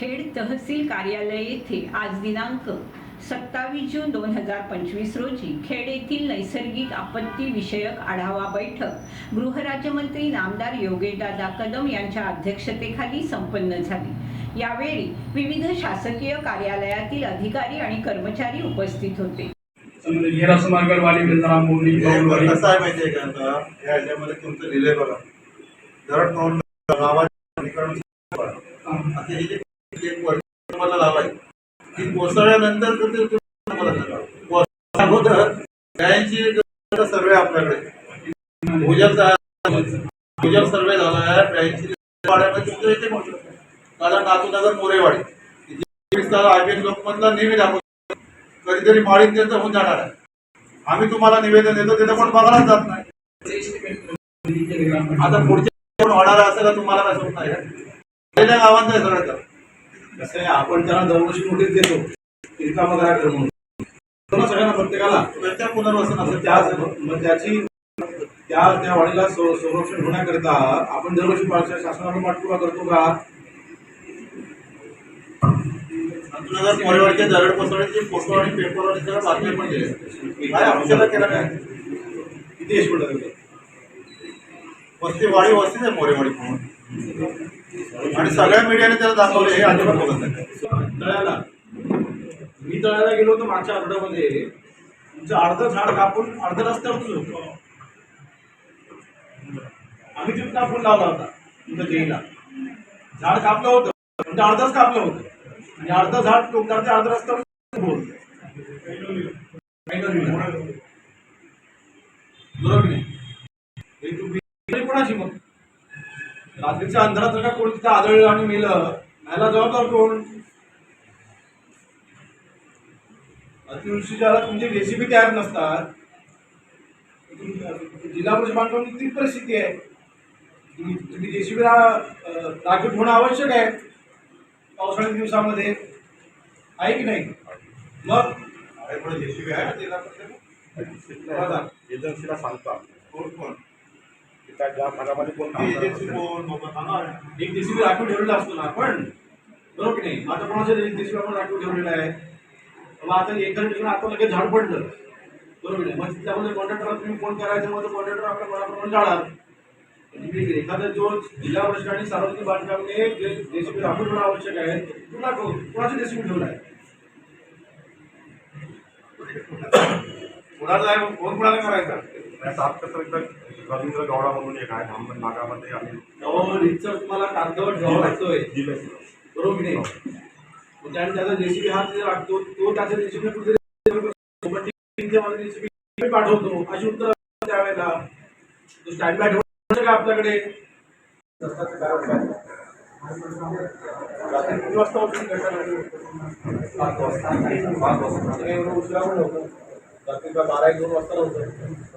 खेड तहसील कार्यालय येथे आज दिनांक सत्तावीस जून दोन हजार पंचवीस रोजी खेड येथील नैसर्गिक आपत्ती विषयक आढावा बैठक गृहराज्यमंत्री नामदार योगेशदादा कदम यांच्या अध्यक्षतेखाली संपन्न झाली. यावेळी विविध शासकीय कार्यालयातील अधिकारी आणि कर्मचारी उपस्थित होते. तुमचं लिहिलंय एक ती कोसळल्यानंतर तर ते अगोदर गायांची सर्वे आपल्याकडे. भूजल भूजल सर्वे झाला आहे. गायांची वाड्यामध्ये तुमचं कारण नातूनगर मोरेवाडी. आय लोकमतला नेहमी दाखवतो कधीतरी माळीत त्यांचं होऊन जाणार आहे. आम्ही तुम्हाला निवेदन देतो तिथं पण बघायलाच जात नाही. आता पुढच्या होणार असं का तुम्हाला काय स्वप्न आहे? पहिल्या गावांचं आहे सगळं कसं आहे आपण त्याला दरवर्षी नोटीस देतो रिकामा करा कर म्हणून. सगळ्यांना प्रत्येकाला. प्रत्येक पुनर्वसन त्या मग त्याची त्या त्या वाडीला संरक्षण होण्याकरिता आपण दरवर्षी शासनाला पाठपुरावा करतो का? मोरेवाडीच्या दरड कोसळीचे फोटो आणि पेपर आणि सगळं बातम्या पण दिले. काय आपल्याला केलं काय किती यश पडलं? वस्ती वाडी वस्तीच आहे मोरेवाडी म्हणून. आणि सगळ्या मीडियाने त्याला दाखवले हे अजिबात बघत नाही. तळ्याला मी तळ्याला गेलो होतो मागच्या आठवड्यामध्ये. तुमचं अर्ध झाड कापून अर्ध रस्त्यावरच होतो आम्ही तिथं फुल लावला होता तुमच्या जेईला. झाड कापलं होतं म्हणजे अर्धच कापलं होतं. आणि अर्ध झाड टोकणार ते अर्ध रस्त्यावर बोल बरोबर नाही हे तुम्ही हे कोणाची मग रात्रीच्या अंधारात जर का कोणी तिथं आदळलं आणि मेलं? ह्याला जबाबदार कोण? अतिवृष्टीच्या तुमचे रेसिपी तयार नसतात. जिल्हा प्रशासनाकडून ती परिस्थिती आहे. तुम्ही तुम्ही जेसीबीला राखीव होणं आवश्यक आहे. पावसाळ्याच्या दिवसामध्ये. आहे की नाही? मग? जेसीबी आहे सांगता कोण कोण? की त्या ज्या भागामध्ये कोण ती करत एजन्सी कोण एक जेसीबी राखीव ठेवलेला असतो ना आपण. बरोबर की नाही? आता कोणाच्या जेसीबी आपण राखीव ठेवलेला आहे? मग आता एखाद्या ठिकाणी आता लगेच झाड पडलं. बरोबर आहे मग त्यामध्ये कॉन्ट्रॅक्टरला तुम्ही फोन करायचं मग कॉन्ट्रॅक्टर आपल्या मनाप्रमाणे जाणार म्हणजे एखादा जो जिल्हा परिषद आणि सार्वजनिक बांधकामने जे जेसीबी राखून ठेवणं आवश्यक आहे तुला कोणाचं जेसीबी ठेवलं आहे? आहे? फोन कुणाला करायचा? रवींद्र गौडा म्हणून एक आहे. धामण नागामध्ये आम्ही कागदावर ठेवावा लागतोय दिलं बरोबर नाही? त्याने त्याचा जे लागतो तो त्याच्या जेसीबी कुठे जेसीबी पाठवतो. अशी उत्तर त्यावेळेला तो स्टँड बाय ठेवू का आपल्याकडे? रात्री किती वाजता पाच वाजता. उशिरा पण नव्हतं रात्री का बारा एक दोन वाजता नव्हतं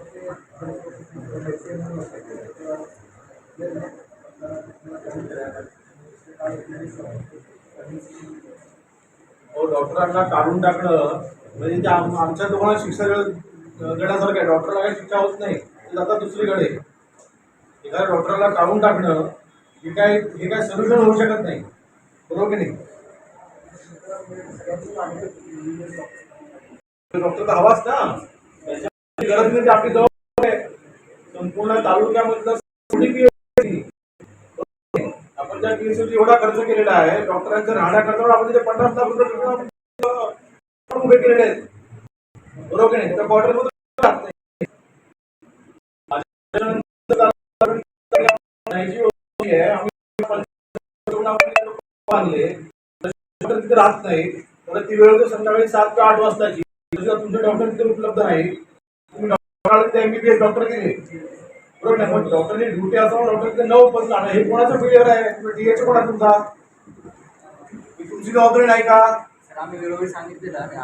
हो डॉक्टरांना काढून टाकणं म्हणजे ते आमच्या दोघांना शिक्षा देण्यासारखं आहे. डॉक्टरला काही शिक्षा होत नाही. ते जातात दुसरीकडे. एखाद्या डॉक्टरला काढून टाकणं हे काय हे काय सोल्युशन होऊ शकत नाही. बरोबर की नाही? डॉक्टर तर हवाच ना. गरज नाही आपली जवळ संपूर्ण तालुक्यामधलं आपण ज्या पीएचडी एवढा खर्च केलेला आहे डॉक्टरांच्या राहण्याकरता आपण तिथे पन्नास लाख रुपये उभे केलेले आहेत. बरोबर नाही? त्या क्वार्टरमध्ये राहत नाही. तिथे राहत नाही. तर ती वेळ होते संध्याकाळी सात का आठ वाजताची. तुमचे डॉक्टर तिथे उपलब्ध नाही तुम्ही डॉक्टर एमबीबीएस डॉक्टर केले बरोबर नाही पण डॉक्टरची ड्युटी असताना डॉक्टर नऊ पण जाणं हे कोणाचा फेलियर आहे? डीएच कोणा तुमचा? ही तुमची जबाबदारी नाही का? आम्ही वेळोवेळी सांगितलेलं आणि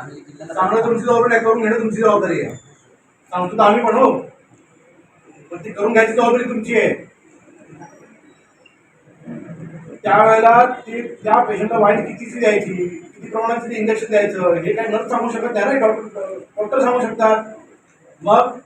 आम्ही तुमची जबाबदारी नाही करून घेणं तुमची जबाबदारी आहे. सांगतो तर आम्ही पण हो. पण ती करून घ्यायची जबाबदारी तुमची आहे. त्यावेळेला ती त्या पेशंटला वाईट कितीची द्यायची किती प्रमाणात इंजेक्शन द्यायचं हे काही नर्स सांगू शकत नाही ना डॉक्टर डॉक्टर सांगू शकतात. मग